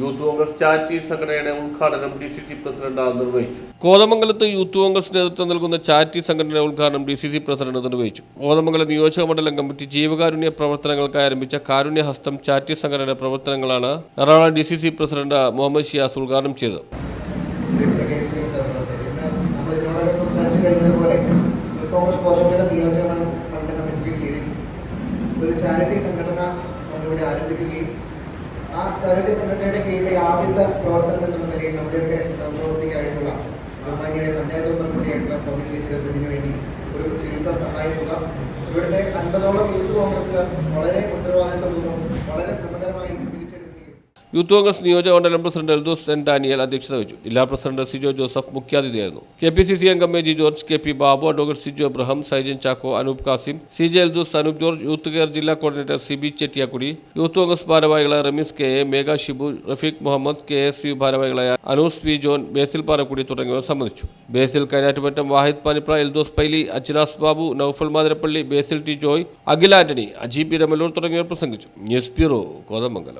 youth Congress charity സംഘടനയുടെ ഉദ്ഘാടനം D C C president നിർവഹിച്ചു. കോതമംഗലത്ത് യൂത്ത് കോൺഗ്രസ് നേതൃത്വം നൽകുന്ന ചാരിറ്റി സംഘടനയുടെ ഉദ്ഘാടനം ഡി സി സി പ്രസിഡന്റ് നിർവഹിച്ചു. കോതമംഗലം നിയോജക മണ്ഡലം കമ്മിറ്റി ജീവകാരുണ്യ പ്രവർത്തനങ്ങൾക്കായി ആരംഭിച്ച കാരുണ്യ ഹസ്തം ചാരിറ്റി സംഘടനയുടെ പ്രവർത്തനങ്ങളാണ് Ernakulam D C C president Muhammad Shiyas ഉദ്ഘാടനം ചെയ്തത്. ഒരു ചാരിറ്റി സംഘടന ഇവിടെ ആരംഭിക്കുകയും ആ ചാരിറ്റി സെക്രട്ടറിയുടെ കീഴിലെ ആദ്യത്തെ പ്രവർത്തനം എന്നുള്ള നിലയിൽ നമ്മുടെയൊക്കെ സഹപ്രവർത്തിക്കായിട്ടുള്ള ബഹുമാനിയായ പഞ്ചായത്ത് മെമ്പർ കൂടിയായിട്ടുള്ള സ്വാമി ചേച്ചിയുടെ വേണ്ടി ഒരു ചികിത്സ സഹായ തുക. ഇവിടുത്തെ അൻപതോളം യൂത്ത് കോൺഗ്രസ്സുകാർ വളരെ ഉത്തരവാദിത്വപൂർവം വളരെ ശ്രമകരമായി യൂത്ത് കോൺഗ്രസ് നിയോജക മണ്ഡലം പ്രസിഡന്റ് എൽദോസ് എൻ ഡാനിയൽ അധ്യക്ഷത വഹിച്ചു. ജില്ലാ പ്രസിഡന്റ് സിജോ ജോസഫ് മുഖ്യാതിഥിയായിരുന്നു. കെ പി സി സി അംഗം A G George K P Babu advocate Sijo Abraham Saijan Chacko Anoop Kasim C J Eldhose Anoop George youth care ജില്ലാ coordinator C B Chettiyakkudi youth Congress ഭാരവാഹികളായ Rameez K A Megha Shibu Rafeeq Muhammad K S U ഭാരവാഹികളായ Anoos V John Basil Parakkudi തുടങ്ങിയവർ സംബന്ധിച്ചു. Basil Kainattumattam Vahid Panipra Eldhose Paily Achinas Babu Noufal Mathirappally Basil T Joy Akhil Antony Ajeeb രമലൂർ തുടങ്ങിയവർ പ്രസംഗിച്ചു. News bureau Kothamangalam.